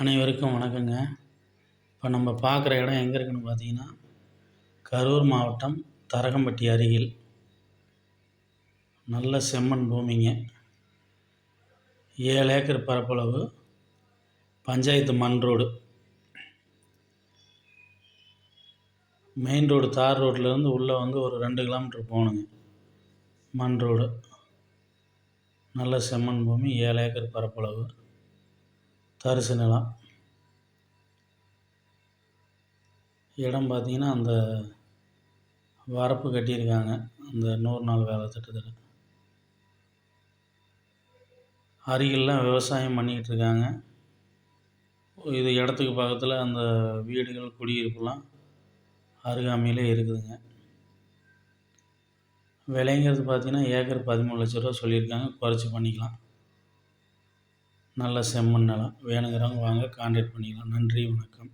அனைவருக்கும் வணக்கங்க. இப்போ நம்ம பார்க்குற இடம் எங்கே இருக்குன்னு பார்த்தீங்கன்னா கரூர் மாவட்டம் தரகம்பட்டி அருகில். நல்ல செம்மண் பூமிங்க. ஏழு ஏக்கர் பரப்பளவு பஞ்சாயத்து மண் ரோடு. மெயின் ரோடு தார் ரோட்லேருந்து உள்ளே வந்து ஒரு ரெண்டு கிலோமீட்ரு போகணுங்க. மண் ரோடு. நல்ல செம்மண் பூமி ஏழு ஏக்கர் பரப்பளவு. தரிசு நிலம் இடம் பார்த்தீங்கன்னா அந்த வரப்பு கட்டியிருக்காங்க. அந்த நூறு நாள் வேலை திட்டத்தில். அருகிலாம் விவசாயம் பண்ணிக்கிட்டு இருக்காங்க. இது இடத்துக்கு பக்கத்தில் அந்த வீடுகள் குடியிருப்புலாம் அருகாமையிலே இருக்குதுங்க. விலைங்கிறது பார்த்தீங்கன்னா ஏக்கர் பதிமூணு லட்ச ரூபா சொல்லியிருக்காங்க. குறைச்சி பண்ணிக்கலாம். நல்ல செம்மண் நிலம் வேணுங்கிறவங்க வாங்க கான்டாக்ட் பண்ணிக்கலாம். நன்றி வணக்கம்.